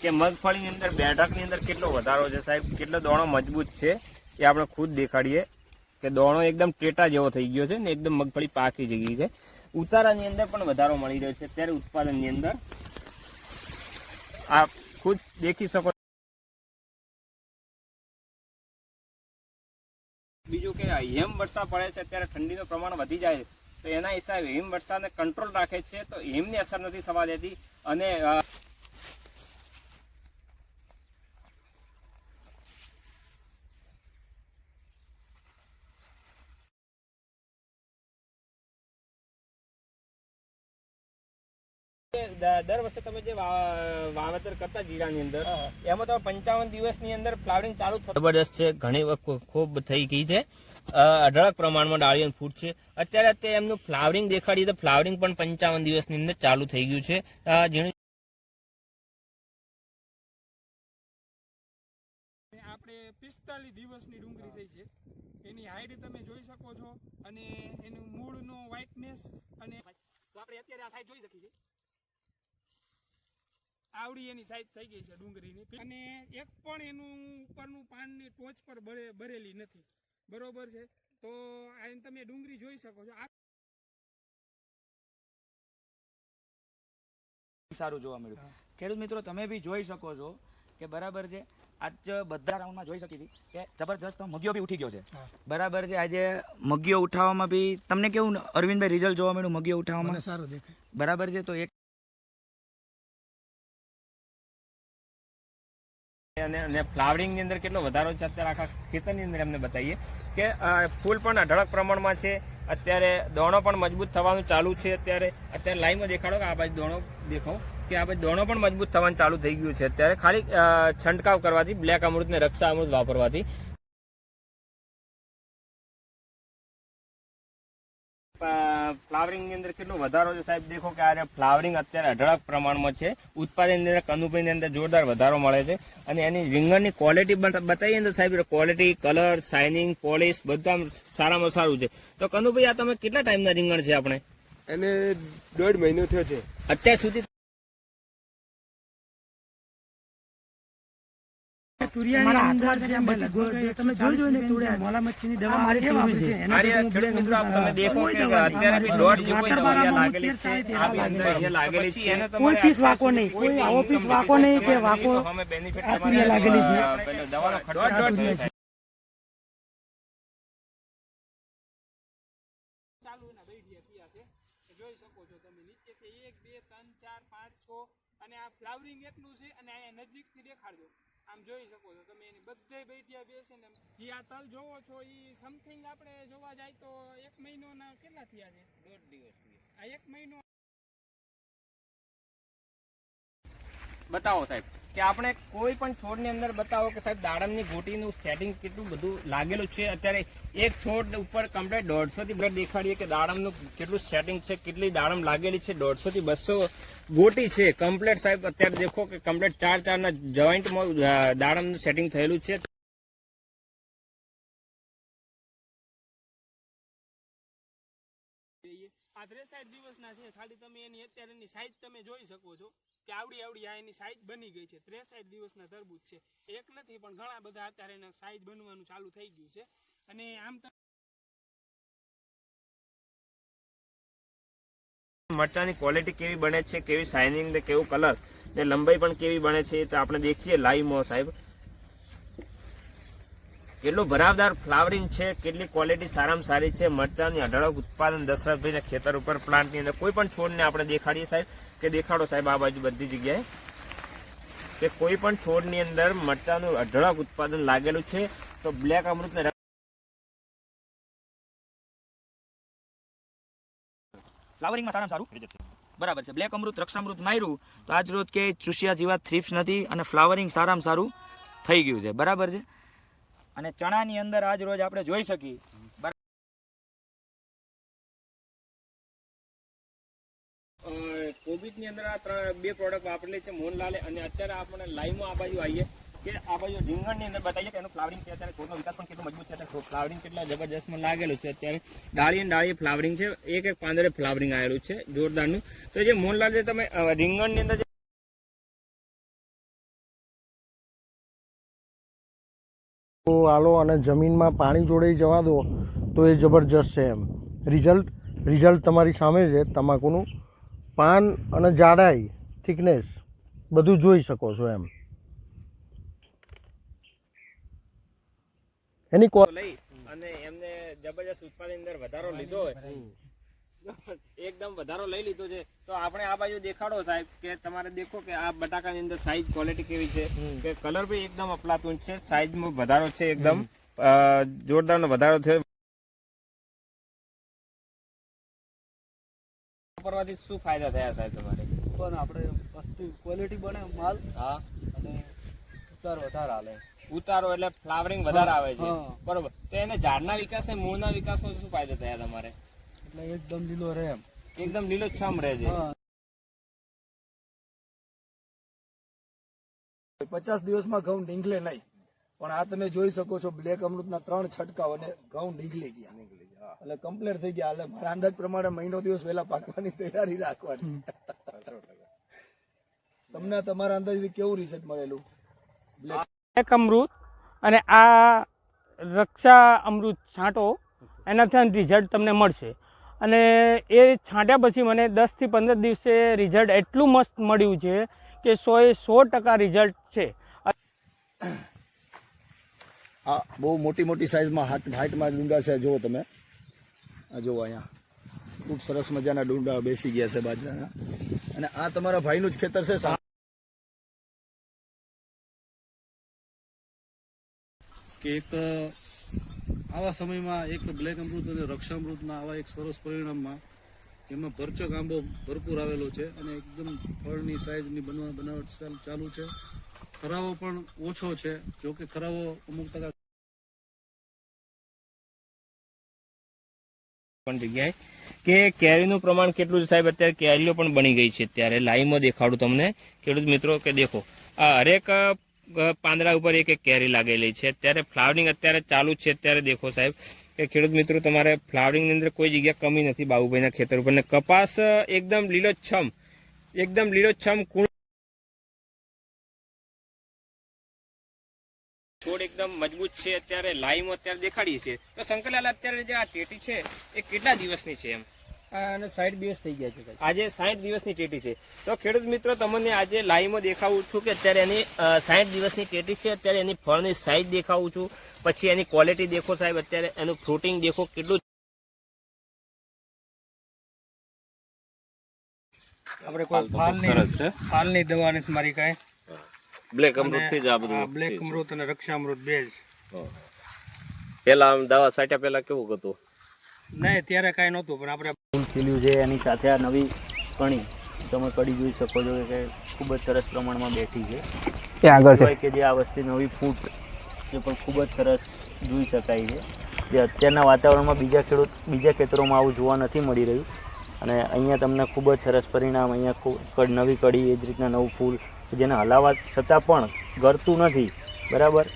કે મગફળીની અંદર, બેઠકની અંદર કેટલો વધારો છે સાહેબ? કેટલો દોણો મજબૂત છે એ આપણે ખુદ દેખાડીએ કે દોણો એકદમ ટેટા જેવો થઈ ગયો છે ને એકદમ મગફળી પાકી જઈ છે. ઉતારાની અંદર પણ વધારો મળી રહ્યો છે. ત્યારે ઉત્પાદનની અંદર આપ ખુદ દેખી શકો બીજું કે હિમ વરસાદ પડે છે ત્યારે ઠંડીનું પ્રમાણ વધી જાય છે. તો એના હિસાબે હિમ વર્ષાને કંટ્રોલ રાખે છે, તો હિમની અસર નથી થવા દેતી. અને દર વર્ષે તમે જે વાવેતર કરતા જીરાની અંદર એમાં તો પંચાવન દિવસની અંદર ફ્લાવરિંગ ચાલુ જબરદસ્ત છે ઘણી વખત ખૂબ થઈ ગઈ છે. અઢળક પ્રમાણમાં ડાળીઓ અને ફૂટ છે. અત્યારે અત્યારે એમનું ફ્લાવરિંગ દેખાડીએ તો ફ્લાવરિંગ પણ પંચાવન દિવસની અંદર ચાલુ થઈ ગયું છે. જેનું આપણે પિસ્તાલીસ દિવસની ડુંગળી થઈ છે. એની હાઈટ તમે જોઈ શકો છો અને એનું મૂળનો વ્હાઇટનેસ અને આપણે અત્યારે આ સાઈડ જોઈ શકીએ છીએ. આવડી એની સાઈઝ થઈ ગઈ છે ડુંગળીની. અને એક પણ એનું ઉપરનું પાનની ટોચ પર ભરેલી નથી. બરોબર છે? તો આ તમે ડુંગળી જોઈ શકો છો. સારું જોવા મળ્યું. ખેડૂત મિત્રો તમે બી જોઈ શકો છો કે બરાબર છે આજ બધા રાઉન્ડમાં જોઈ શકી હતી કે જબરજસ્ત મગીઓ બી ઉઠી ગયો છે. બરાબર છે આજે મગીઓ ઉઠાવવામાં બી તમને કેવું અરવિંદભાઈ રિઝલ્ટ જોવા મળ્યું મગીઓ ઉઠાવવામાં? સારું દેખાય. બરાબર છે તો એક અને અને ફ્લાવરિંગની અંદર કેટલો વધારો છે અત્યારે આખા ખેતરની અંદર એમને બતાવીએ કે ફૂલ પણ અઢળક પ્રમાણમાં છે. અત્યારે દોણો પણ મજબૂત થવાનું ચાલુ છે અત્યારે. અત્યારે લાઈનમાં દેખાડો કે આ બાજુ દોણો દેખો કે આ બાજુ દોણો પણ મજબૂત થવાનું ચાલુ થઈ ગયું છે અત્યારે. ખાલી છંટકાવ કરવાથી, બ્લેક અમૃત ને રક્ષા અમૃત વાપરવાથી. ફ્લાવરિંગની અંદર કેટલો વધારો છે? સાહેબ દેખો કે આ ફ્લાવરિંગ અત્યારે અઢળક પ્રમાણમાં છે. ઉત્પાદનની અંદર કનુભાઈ ની અંદર જોરદાર વધારો મળે છે. અને એની રીંગણની ક્વોલિટી બતાવીએ ને તો સાહેબ ક્વોલિટી કલર શાઇનિંગ પોલિશ બધા સારામાં સારું છે. તો કનુભાઈ આ તમે કેટલા ટાઈમના રીંગણ છે આપણે? એને દોઢ મહિનો થયો છે. અત્યાર સુધી કોઈ પીસ વાંકો નહીં કોઈ આવો પીસ વાંકો નહીં કે વાંકો. અમે બેનિફિટ આતુર્ય લાગેલી છે. જોઈ શકો છો તમે નીચેથી એક બે ત્રણ ચાર પાંચ છ અને આ ફ્લાવરિંગ એટલું છે અને અહીંયા નજીકથી દેખાડજો. આમ જોઈ શકો છો તમે એની બધે બેઠિયા બેસે ને જે આ તલ જોવો છો એ સમથિંગ આપણે જોવા જાય તો એક મહિનોના કેટલા થયા છે? દોઢ દિવસ આ એક મહિનો બતાવો સાહેબ. કે આપણે કોઈ પણ છોડની અંદર બતાવો કે સાહેબ દાડમની ગોટીનું સેટિંગ કેટલું બધું લાગેલું છે. અત્યારે એક છોડ ઉપર કમ્પ્લેટ દોઢસો થી બ્લડ દેખાડીએ કે દાડમનું કેટલું સેટિંગ છે, કેટલી દાડમ લાગેલી છે દોઢસો થી બસો ગોટી છે. કમ્પ્લેટ સાહેબ, અત્યારે દેખો કે કમ્પ્લેટ ચાર ચારના જોઈન્ટમાં દાડમનું સેટિંગ થયેલું છે. આ ત્રેસાઠ દિવસના છે. ખાલી તમે એની અત્યારેની સાઈઝ તમે જોઈ શકો છો. કે આવડી આવડી આ એની સાઈઝ બની ગઈ છે. ત્રેસાઠ દિવસના તરબૂચ છે. એક નથી, પણ ઘણા બધા અત્યારે એના સાઈઝ બનવાનું ચાલુ થઈ ગયું છે. અને આમ મરચાની ક્વોલિટી કેવી બને છે, કેવી શાઇનિંગ ને કેવું કલર ને લંબાઈ પણ કેવી બને છે તો આપણે દેખીએ લાઈવમાં સાહેબ. કેટલું ભરાવદાર ફ્લાવરિંગ છે, કેટલી ક્વોલિટી સારામાં સારી છે, મરચાની અઢળક ઉત્પાદન દશરથભાઈના ખેતર ઉપર પ્લાન્ટની અંદર કોઈ પણ છોડને આપણે દેખાડીએ સાહેબ. કે દેખાડો સાહેબ, આ બાજુ બધી જગ્યાએ. કે કોઈ પણ છોડની અંદર મરચાનું અઢળક ઉત્પાદન લાગેલું છે, તો બ્લેક અમૃતને ફ્લાવરિંગમાં સારામાં સારું? બરાબર છે. બ્લેક અમૃત, રક્ષામૃત માર્યું, તો આજ રોજ કે ચૂસિયા જેવા થ્રીપ્સ નથી અને ફ્લાવરિંગ સારામાં સારું થઈ ગયું છે. બરાબર છે? અને ચણાની અંદર આજ રોજ આપણે જોઈ શકીએ ની અંદર આ બે પ્રોડક્ટ વાપરેલી છે મોહનલાલે. અને અત્યારે આપણે લાઈવમાં આ બાજુ આવીએ કે આ બાજુ રીંગણની અંદર બતાવીએ કે એનું ફ્લાવરિંગ છે અત્યારે છોડનો વિકાસ પણ કેટલો મજબૂત છે અત્યારે. ફ્લાવરિંગ કેટલા જબરજસ્તમાં લાગેલું છે અત્યારે. ડાળી અને ડાળી ફ્લાવરિંગ છે, એક એક પાંદરે ફ્લાવરિંગ આવેલું છે, જોરદારનું. તો જે મોહનલાલ, જે તમે રીંગણની અંદર તો આલો અને જમીનમાં પાણી જોડે જવા દો, તો એ જબરજસ્ત છે એમ. રિઝલ્ટ રિઝલ્ટ તમારી સામે છે, તમાકુનું. પાન અને જાડાઈ થિકનેસ બધું જોઈ શકો છો એમ. એની કો લઈ અને એમને જબરજસ્ત ઉત્પાદન અંદર વધારો લીધો એકદમ વધારો લઈ લીધો છે. તો આપણે આ બાજુ દેખાડો સાહેબ કે તમારે દેખો કે આ બટાકાની અંદર સાઈઝ ક્વોલિટી કેવી છે. કે કલર બી એકદમ અપલાતું છે. સાઈઝમાં વધારો છે એકદમ. જોરદાર જોરદારનો વધારો છે વાપરવાથી શું ફાયદા થયા સાહેબ તમારે? પણ આપણે વસ્તુ ક્વોલિટી બને માલ હા. અને ઉતાર વધારે હાલે. ઉતારો એટલે ફ્લાવરિંગ વધારે આવે છે. બરોબર. તો એને ઝાડના વિકાસ ને મૂળના વિકાસમાં શું ફાયદો થયા તમારે? એટલે એકદમ લીલો રહે એમ. એકદમ લીલો છમ રહે છે. પચાસ દિવસમાં ઘઉં ડીંગલે નહીં. પણ આ તમે જોઈ શકો છો બ્લેક અમૃતના ત્રણ છંટકાવ અને ઘઉં નીકળી ગયા. એટલે કમ્પ્લીટ થઈ ગયા. એટલે મારા અંદાજ પ્રમાણે મહિનો દિવસ વહેલા પાકવાની તૈયારી રાખવાની. તમને તમારા અંદાજથી કેવું રિઝલ્ટ મળેલું? એક અમૃત અને આ રક્ષા અમૃત છાંટો એનાથી રિઝલ્ટ તમને મળશે. અને એ છાંટ્યા પછી મને દસથી પંદર દિવસે રિઝલ્ટ એટલું મસ્ત મળ્યું છે કે સોએ સો ટકા રિઝલ્ટ છે. આ બહુ મોટી મોટી સાઇઝમાં હાથ હાઈટમાં ડુંગા છે જુઓ તમે. આ જુઓ અહીંયા. ખૂબ સરસ મજાના ડુંડા બેસી ગયા છે બાજરાના. અને આ તમારા ભાઈનું જ ખેતર છે કે એક આવા સમયમાં એક બ્લેક અમૃત અને રક્ષામૃતના આવા એક સરસ પરિણામમાં એમાં ભરચક આંબો ભરપૂર આવેલો છે અને એકદમ ફળની સાઈઝની બનવા બનાવટ ચાલુ છે. ખરાવો પણ ઓછો છે, જોકે ખરાવો અમુક ટકા પણ જગ્યાએ, કે કેરીનું પ્રમાણ કેટલું છે સાહેબ? અત્યારે કેરીઓ પણ બની ગઈ છે અત્યારે. લાઈવમાં દેખાડું તમને. ખેડૂત મિત્રો, કે દેખો, આ હરેક પાંદડા ઉપર એક એક કેરી લાગેલી છે. અત્યારે ફ્લાવરિંગ અત્યારે ચાલુ છે. અત્યારે દેખો સાહેબ, કે ખેડૂત મિત્રો, તમારે ફ્લાવરિંગની અંદર કોઈ જગ્યા કમી નથી બાબુભાઈના ખેતર ઉપર. ને કપાસ એકદમ લીલોછમ એકદમ લીલોછમ કુણ છોડ એકદમ મજબૂત છે અત્યારે લાઈમ અત્યારે દેખાડી છે. તો શંકરલાલ અત્યારે જે આ ટેટી છે એ કેટલા દિવસની છે એમ? અને સાઈઠ દિવસ થઈ ગયા છે આજે સાઠ દિવસની ટેટી છે. તો ખેડૂત મિત્રો તમને આજે લાઈવમાં દેખાવું છું કે અત્યારે એની સાઠ દિવસની ટેટી છે અત્યારે એની ફળની સાઈઝ દેખાવું છું. પછી એની ક્વોલિટી દેખો સાહેબ અત્યારે એનું ફ્રૂટિંગ દેખો કેટલું આપણે કોઈ ફાલની ફાલની દવા નથી મારી કાંઈ. બ્લેક અમૃતથી જ આ બધું બ્લેક અમૃત અને રક્ષામૃત બે જ. પેલા આમ દવા છાંટ્યા પેલા કેવું હતું? નહીં ત્યારે કાંઈ નહોતું પણ આપણે ખીલ્યું છે એની સાથે આ નવી કણી. તમે કડી જોઈ શકો છો કે ખૂબ જ સરસ પ્રમાણમાં બેઠી છે. એ આગળ હોય કે જે આ વસ્તી નવી ફૂટ એ પણ ખૂબ જ સરસ જોઈ શકાય છે. જે અત્યારના વાતાવરણમાં બીજા ખેડૂત બીજા ખેતરોમાં આવું જોવા નથી મળી રહ્યું. અને અહીંયા તમને ખૂબ જ સરસ પરિણામ અહીંયા ખૂબ કડ- નવી કડી એ જ રીતના નવું ફૂલ જેને હલાવા છતાં પણ ગળતું નથી. બરાબર?